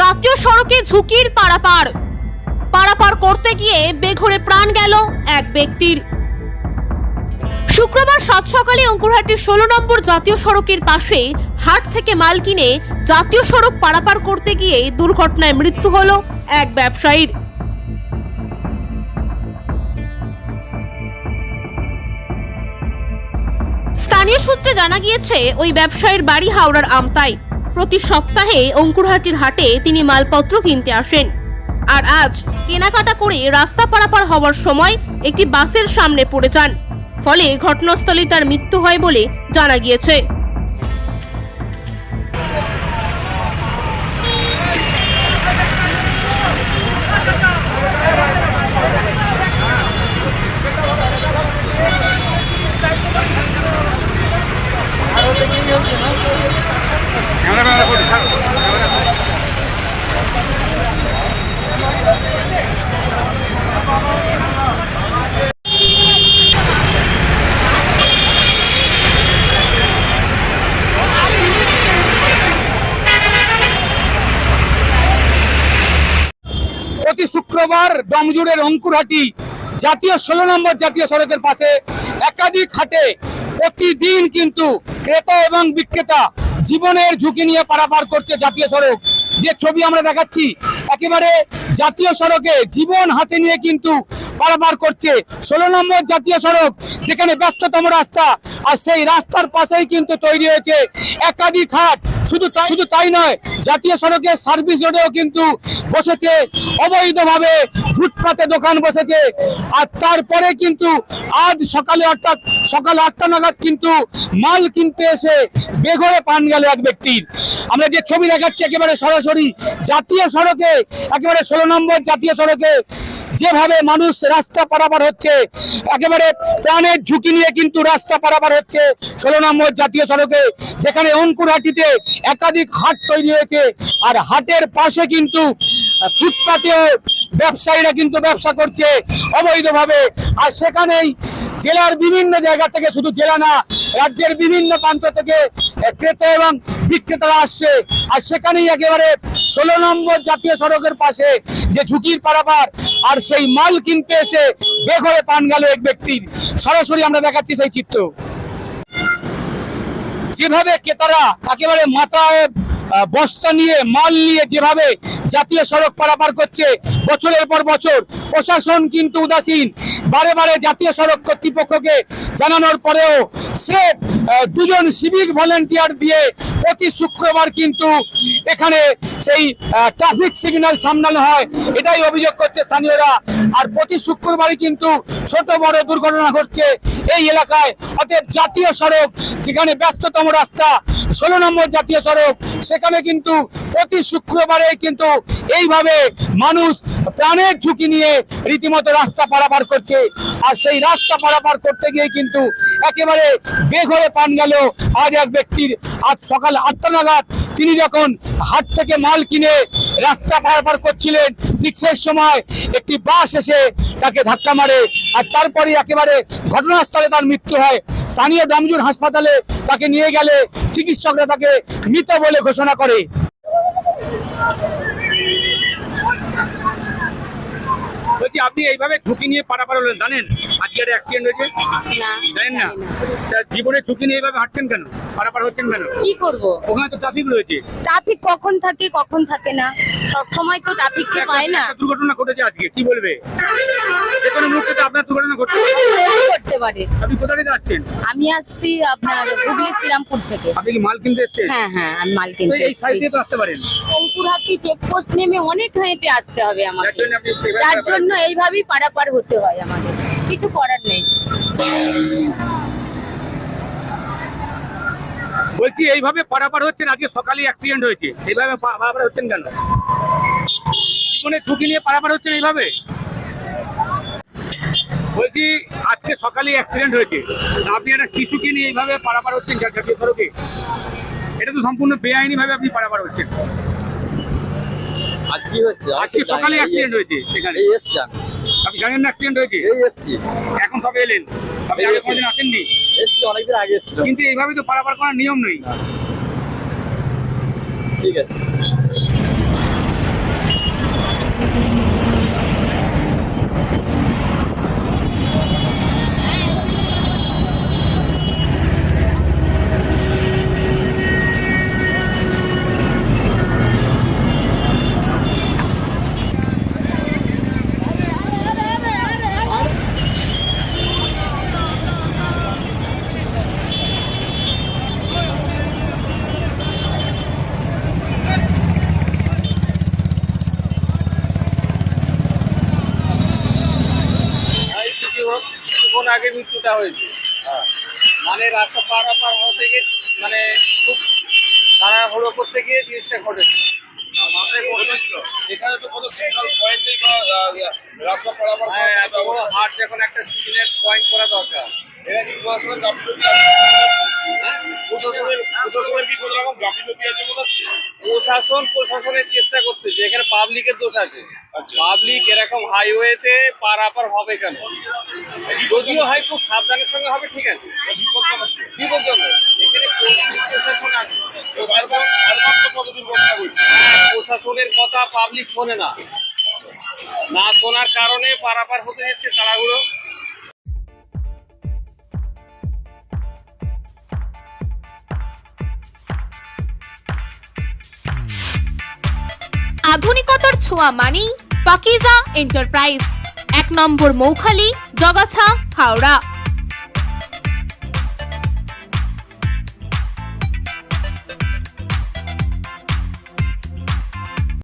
জাতীয় সড়কে ঝুঁকির পারাপার। পারাপার করতে গিয়ে বেঘরে প্রাণ গেল এক ব্যক্তির। শুক্রবার সাত সকালে অঙ্কুরহাটির ষোলো নম্বর জাতীয় সড়কের পাশে হাট থেকে মাল কিনে জাতীয় সড়ক পারাপার করতে গিয়ে দুর্ঘটনায় মৃত্যু হল এক ব্যবসায়ীর। স্থানীয় সূত্রে জানা গিয়েছে, ওই ব্যবসায়ীর বাড়ি হাওড়ার আমতায় প্রতি সপ্তাহে অঙ্কুরহাটির হাটে তিনি মালপত্র কিনতে আসেন। আর আজ কেনাকাটা করে রাস্তা পারাপার হওয়ার সময় একটি বাসের সামনে পড়ে যান। ফলে ঘটনাস্থলে তার মৃত্যু হয় বলে জানা গিয়েছে। শুক্রবার ডমজুড়ের অঙ্কুরহাটি, জাতীয় ষোলো নম্বর জাতীয় সড়কের পাশে একাধিক হাটে প্রতিদিন কিন্তু ক্রেতা এবং বিক্রেতা জীবনের ঝুঁকি নিয়ে পারাপার করছে জাতীয় সড়ক। যে ছবি আমরা দেখাচ্ছি, একেবারে জাতীয় সড়কে জীবন হাতে নিয়ে কিন্তু পারাপার করছে। ষোলো নম্বর জাতীয় সড়ক, যেখানে ব্যস্ততম রাস্তা, আর সেই রাস্তার পাশেই কিন্তু তৈরি হয়েছে একাধিক হাট শুধু তাই শুধু তাই নয়, জাতীয় সড়কের সার্ভিস রোডেও কিন্তু বসেছে, অবৈধভাবে ফুটপাতে দোকান বসেছে। আর তারপরে কিন্তু আজ সকালে অর্থাৎ সকাল আটটা নাগাদ কিন্তু মাল কিনতে এসে বেঘরে পান গেল এক ব্যক্তির। আমরা যে ছবি দেখাচ্ছি, একেবারে সরাসরি জাতীয় সড়কে, একেবারে ষোলো নম্বর জাতীয় সড়কে। যেভাবে মানুষ রাস্তা পারাপার হচ্ছে, একেবারে প্রাণের ঝুঁকি নিয়ে কিন্তু রাস্তা পারাপার হচ্ছে। ষোলো নম্বর জাতীয় সড়কে, যেখানে অঙ্কুরহাটিতে একাধিক হাট তৈরি হয়েছে, আর হাটের পাশে কিন্তু ফুটপাতেও ব্যবসায়ীরা কিন্তু ব্যবসা করছে অবৈধভাবে। আর সেখানেই জেলার বিভিন্ন জায়গা থেকে, শুধু জেলা না, রাজ্যের বিভিন্ন প্রান্ত থেকে ক্রেতা এবং বিক্রেতারা আসছে। আর সেখানেই একেবারে ষোলো নম্বর জাতীয় সড়কের পাশে যে ঝুঁকির পারাপার আর সেই মাল কিনতে এসে বেঘরে পান গেল এক ব্যক্তির। সরাসরি আমরা দেখাচ্ছি সেই চিত্র। যেভাবে ক্রেতারা একেবারে মাথায় বস্তা নিয়ে, মাল নিয়ে যেভাবে জাতীয় সড়ক পারাপার করছে বছরের পর বছর। প্রশাসন কিন্তু উদাসীন। বারে বারে জাতীয় সড়ক কর্তৃপক্ষকে জানানোর পরেও আহ, দুজন সিভিক ভলেন্টিয়ার দিয়ে প্রতি শুক্রবার কিন্তু এখানে সেই ট্রাফিক সিগন্যাল সামলানো হয়। এটাই অভিযোগ করছে স্থানীয়রা। আর প্রতি শুক্রবারই কিন্তু ছোট বড় দুর্ঘটনা ঘটছে এই এলাকায়। অতএব জাতীয় সড়ক যেখানে ব্যস্ততম রাস্তা ষোলো নম্বর জাতীয় সড়ক সেখানে কিন্তু প্রতি শুক্রবারে কিন্তু এইভাবে মানুষ প্রাণের ঝুঁকি নিয়ে রীতিমতো রাস্তা পারাপার করছে। আর সেই রাস্তা পারাপার করতে গিয়ে কিন্তু একেবারে বেঘরে পান গেল আজ এক ব্যক্তির। আজ সকাল আটটা নাগাদ তিনি যখন হাট থেকে মাল কিনে রাস্তা পারাপার করছিলেন, ঠিক সেই সময় একটি বাস এসে তাকে ধাক্কা মারে আর তারপরে একেবারে ঘটনাস্থলে তার মৃত্যু হয়। স্থানীয় ডামজুর হাসপাতালে তাকে নিয়ে গেলে চিকিৎসকরা তাকে মৃত বলে ঘোষণা করে। বলছি আপনি এইভাবে ঝুঁকি নিয়ে পারাপার হলেন? জানেন আজকে একটা অ্যাক্সিডেন্ট হয়েছে? না জানেন না? জীবনে ঝুঁকি নিয়ে এইভাবে হাঁটছেন কেন? পারাপার হচ্ছেন কেন? কি করব? ওখানে তো ট্রাফিক রয়েছে। ট্রাফিক কখন থাকে কখন থাকে না? সব সময় তো ট্রাফিককে পায় না। দুর্ঘটনা ঘটেছে আজকে কি বলবে? যে কোনো মুহূর্তে তো আপনার দুর্ঘটনা ঘটতে পারে। করতে পারে। আপনি কোথা থেকে আসছেন? আমি আসছি আপনার হুগলি শ্রীরামপুর থেকে। আপনি কি মাল কিনতে এসছেন? হ্যাঁ হ্যাঁ আমি মাল কিনতে এই সাইড তো আসতে পারেন। শঙ্কুরহাটি চেকপোস্ট নেমে অনেক হেঁটে আসতে হবে আমাকে। জন্য যার জন্য এইভাবেই পারাপার হতে হয় আমাদের কিছু করার নেই। বলছি এইভাবে পারাপার হচ্ছেন আজকে সকালে অ্যাক্সিডেন্ট হয়েছে। এইভাবে পারাপার হচ্ছেন কেন? জীবনে ঝুঁকি নিয়ে পারাপার হচ্ছেন এইভাবে? বলছি আজকে সকালে অ্যাক্সিডেন্ট হয়েছে। আপনি একটা শিশুকে নিয়ে এইভাবে পারাপার হচ্ছেন জাতীয় সড়কে? এটা তো সম্পূর্ণ বেআইনি ভাবে আপনি পারাপার হচ্ছেন। আজ কি হচ্ছে আজকে সকালে অ্যাক্সিডেন্ট হয়েছে এখানে। এই এসছি আপনি জানেন না অ্যাক্সিডেন্ট হয়েছে? এই এসছি। এখন সব এলেন। আপনি আগে। কোনোদিন আসেননি? এসছি অনেকদিন আগে এসছিলাম। কিন্তু এইভাবে তো পারাপার করার নিয়ম নেই। ঠিক আছে। আগে মৃত্যুটা হয়েছে। মানে রাস্তা পারাপার হতে গিয়ে মানে খুব তাড়াহুড়ো করতে গিয়ে জিনিসটা ঘটেছে। এখানে তো কোনো সিগন্যাল পয়েন্ট নেই রাস্তা পারাপার হ্যাঁ হাট যখন একটা সিগন্যাল পয়েন্ট করা দরকার। এরা কি প্রশাসনের গাফিলতি প্রশাসনের প্রশাসনের কি কোনো রকম গাফিলতি আছে মনে হচ্ছে? প্রশাসন প্রশাসনের চেষ্টা করতেছে। এখানে পাবলিকের দোষ আছে। পাবলিক এরকম হাইওয়েতে পারাপার হবে কেন? যদিও হয় খুব সাবধানের সঙ্গে হবে ঠিক আছে? বিপজ্জনক। এখানে প্রশাসন হ্যাঁ, প্রশাসনের কথা পাবলিক শোনে না। না শোনার কারণে পারাপার হতে যাচ্ছে তারাগুলো আধুনিকতার ছোঁয়া মানেই পাকিজা এন্টারপ্রাইজ। এক নম্বর মৌখালি জগাছা হাওড়া।